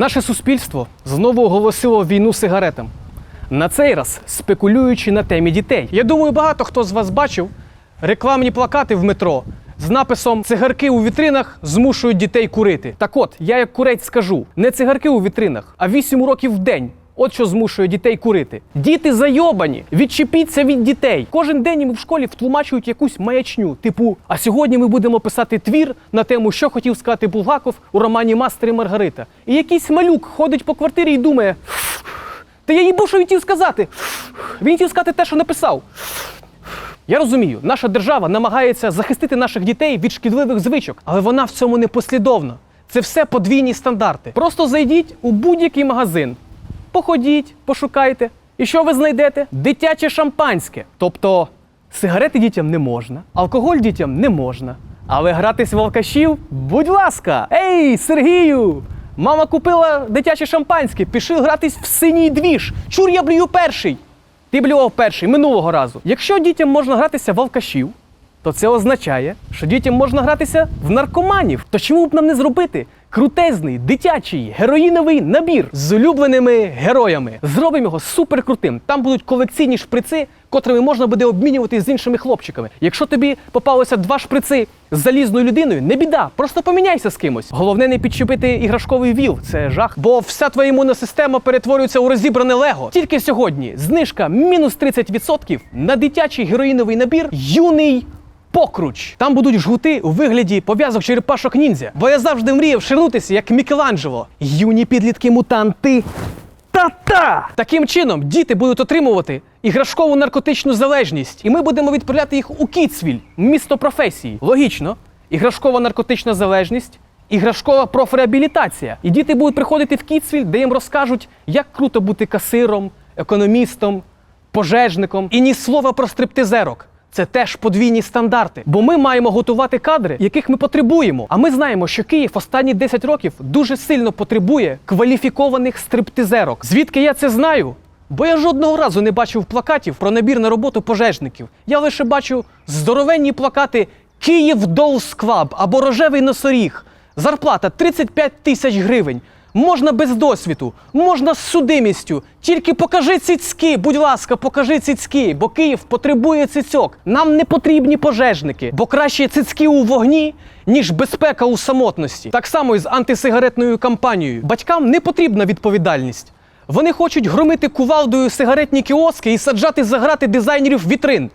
Наше суспільство знову оголосило війну сигаретам. На цей раз спекулюючи на темі дітей. Я думаю, багато хто з вас бачив рекламні плакати в метро з написом Цигарки у вітринах змушують дітей курити. Так от, я як курець скажу: не цигарки у вітринах, а 8 років в день. От що змушує дітей курити. Діти зайобані, відчепіться від дітей. Кожен день їм в школі втлумачують якусь маячню. Типу, а сьогодні ми будемо писати твір на тему, що хотів сказати Булгаков у романі Мастер і Маргарита. І якийсь малюк ходить по квартирі і думає. Та я їбу, що він хотів сказати. Він хотів сказати те, що написав. Я розумію, наша держава намагається захистити наших дітей від шкідливих звичок, але вона в цьому не. Це все подвійні стандарти. Просто зайдіть у будь-який магазин, походіть, пошукайте. І що ви знайдете? Дитяче шампанське. Тобто сигарети дітям не можна, алкоголь дітям не можна. Але гратись в алкашів, будь ласка, ей, Сергію! Мама купила дитяче шампанське, пішли гратись в синій двіж. Чур я блюю перший. Ти блював перший минулого разу. Якщо дітям можна гратися в алкашів, то це означає, що дітям можна гратися в наркоманів. То чому б нам не зробити крутезний, дитячий, героїновий набір з улюбленими героями? Зробимо його суперкрутим. Там будуть колекційні шприци, котрими можна буде обмінювати з іншими хлопчиками. Якщо тобі попалося два шприци з залізною людиною, не біда, просто поміняйся з кимось. Головне не підчепити іграшковий віл, це жах. Бо вся твоя імунна система перетворюється у розібране лего. Тільки сьогодні знижка мінус 30% на дитячий героїновий набір юний. Покруч. Там будуть жгути у вигляді пов'язок черепашок ніндзя. Бо я завжди мріяв ширнутися, як Мікеланджело. Юні підлітки мутанти. Та-та! Таким чином діти будуть отримувати іграшкову наркотичну залежність, і ми будемо відправляти їх у Кіцвіль, місто професії. Логічно, іграшкова наркотична залежність, іграшкова профреабілітація. І діти будуть приходити в Кіцвіль, де їм розкажуть, як круто бути касиром, економістом, пожежником. І ні слова про стриптизерок. Це теж подвійні стандарти, бо ми маємо готувати кадри, яких ми потребуємо. А ми знаємо, що Київ останні 10 років дуже сильно потребує кваліфікованих стриптизерок. Звідки я це знаю? Бо я жодного разу не бачив плакатів про набір на роботу пожежників. Я лише бачу здоровенні плакати Київ Dolls Club або Рожевий носоріг. Зарплата 35 тисяч гривень. Можна без досвіду, можна з судимістю. Тільки покажи цицьки, будь ласка, покажи цицьки, бо Київ потребує цицьок. Нам не потрібні пожежники, бо краще цицьки у вогні, ніж безпека у самотності. Так само і з антисигаретною кампанією. Батькам не потрібна відповідальність. Вони хочуть громити кувалдою сигаретні кіоски і саджати за грати дизайнерів вітрин.